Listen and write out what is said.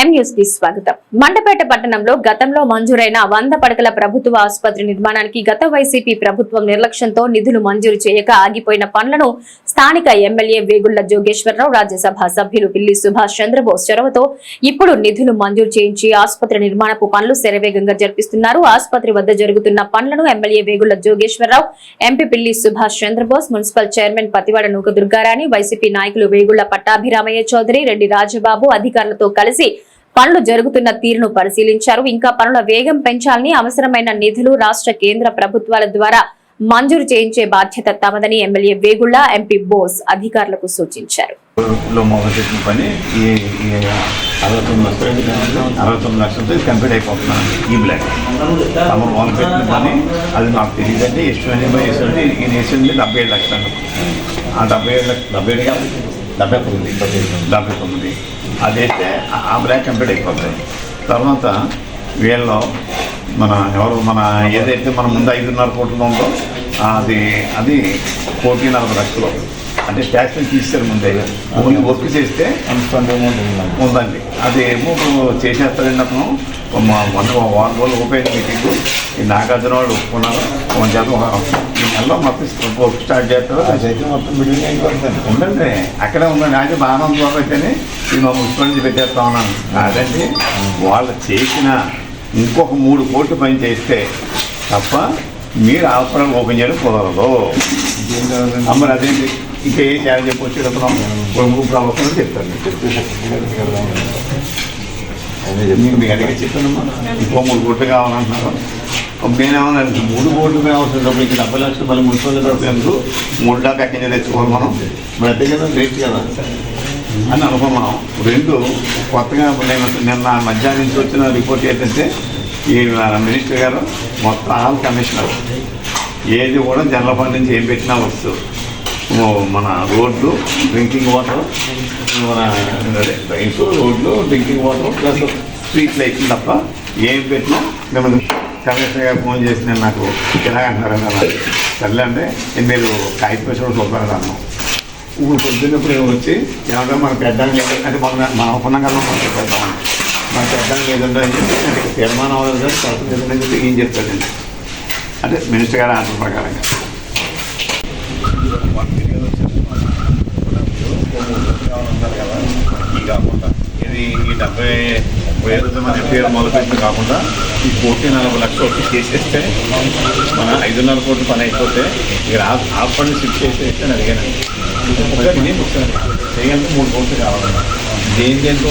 ఎం స్వాగతం. మండపేట పట్టణంలో గతంలో మంజూరైన వంద పడకల ప్రభుత్వ ఆసుపత్రి నిర్మాణానికి గత వైసీపీ ప్రభుత్వం నిర్లక్ష్యంతో నిధులు మంజూరు చేయక ఆగిపోయిన పనులను స్థానిక ఎమ్మెల్యే వేగుళ్ళ జోగేశ్వరరావు రాజ్యసభ సభ్యులు పిల్లి సుభాష్ చంద్రబోస్ చొరవతో ఇప్పుడు నిధులు మంజూరు చేయించి ఆసుపత్రి నిర్మాణపు పనులు శరవేగంగా జరిపిస్తున్నారు. ఆసుపత్రి వద్ద జరుగుతున్న పనులను MLA Vegulla Jogeswara Rao MP Pilli Subhash Chandrabose municipal chairman Pathivada Nooka Durgarani YCP నాయకులు వేగుళ్ళ పట్టాభిరామయ్య చౌదరి రెడ్డి రాజబాబు అధికారులతో కలిసి పనులు జరుగుతున్న తీరును పరిశీలించారు. ఇంకా పనుల వేగం పెంచాలని అవసరమైన నిధులు రాష్ట్ర కేంద్ర ప్రభుత్వాల ద్వారా మంజూరు చేయించే బాధ్యత తమదని ఎమ్మెల్యే వేగుళ్ళ ఎంపీ బోస్ అధికారులకు సూచించారు. అది నాకు తెలియదంటే డెబ్బై ఏడు లక్షలు ఆ డెబ్బై ఏడు డెబ్బై ఏడు డెబ్బై తొమ్మిది. డెబ్బై తొమ్మిది. అదైతే ఆ- ఆ బ్లాక్ కంప్లీట్ అయిపోతుంది తర్వాత వీళ్ళు మన ఎవరు మన ఏదైతే మన ముందు ఐదున్నర కోట్లు ఉందో అది అది కోటి నలభై లక్షలు. అంటే ట్యాక్స్ తీస్తారు ముందే. ఓన్లీ వర్క్ చేస్తే ఉందండి. అది ఏమో చేసేస్తారండి అతను మా మొన్న వారం రోజులు ఓపెన్ మీటింగ్. ఈ నాగార్జున వాళ్ళు ఒప్పుకున్నారు. కొంచెం చేత ఈ నెలలో మొత్తం వర్క్ స్టార్ట్ చేస్తారు. అయితే మొత్తం బిల్డింగ్ ఉండండి అక్కడే ఉందండి. అయితే బాగానే ఉంది బాబు అయితేనే నేను మా మున్సిపల్ నుంచి పెట్టేస్తా ఉన్నాను. కాదండి వాళ్ళు చేసిన ఇంకొక మూడు కోట్లు పని చేస్తే తప్ప మీరు అవసరం ఓపెన్ చేయడం కుదరదు. ఏం అమ్మరు అదేంటి? ఇంకా ఏం చేయాలని చెప్పి వచ్చేటప్పుడు కొడుకు చెప్తాను. మీకు మీ అడిగే చెప్పానమ్మా ఇంకో మూడు కోట్లు కావాలంటున్నారు. నేనేమన్నా మూడు కోట్లు కావాల్సిన డబ్బులు ఇంకా డెబ్బై లక్షలు మళ్ళీ మున్సిపల్ డబ్బులు మూడు దాకా ఎక్కడి నుంచి తెచ్చుకోవాలి మనం. మరి అంతే కదా రేట్ కదా. అని అనుకున్నాం. రెండు కొత్తగా నేను నిన్న మధ్యాహ్నం నుంచి వచ్చిన రిపోర్ట్ ఏంటంటే ఈయన మినిస్టర్ గారు మొత్తం ఆల్ కమిషనర్. ఏది కూడా జనరల్ ఫండ్ నుంచి ఏం పెట్టినా వచ్చు మన రోడ్లు డ్రింకింగ్ వాటర్ మన అదే రోడ్లు డ్రింకింగ్ వాటర్ ప్లస్ స్ట్రీట్ లైట్లు తప్ప ఏం పెట్టినా మిమ్మల్ని కమిషనర్ గారు ఫోన్ చేసి నేను నాకు ఇలా అంటున్నారని అలా సర్లే అంటే మీరు కాగిత పైసలు చూపారు అన్నాం. ఇప్పుడు పొద్దున్నప్పుడు వచ్చి ఏమంటే మనం పెట్టడానికి లేదు అంటే మన మన ఒప్పందం కదా మనం చెప్పేద్దామని మన పెద్దానికి లేదంటే అని చెప్పి అంటే తీర్మానం అవ్వదు కదా తరపు లేదని చెప్పి ఏం చెప్తాడండి అంటే మినిస్టర్ గారు ఆర్డర్ ప్రకారంగా ఈ కాకుండా ఇది ఈ డెబ్బై వేల మంది పేరు మొదలుపెట్టిన కాకుండా ఈ కోటి నలభై లక్షలు వచ్చి చేసేస్తే మన ఐదున్నర కోట్ల పని అయిపోతే ఇక్కడ హాస్పిటల్ షిఫ్ట్ చేసేస్తే అని అడిగాను. ఒకటి చేయాలంటే మూడు కోట్లు కావాలి దేని దేంతో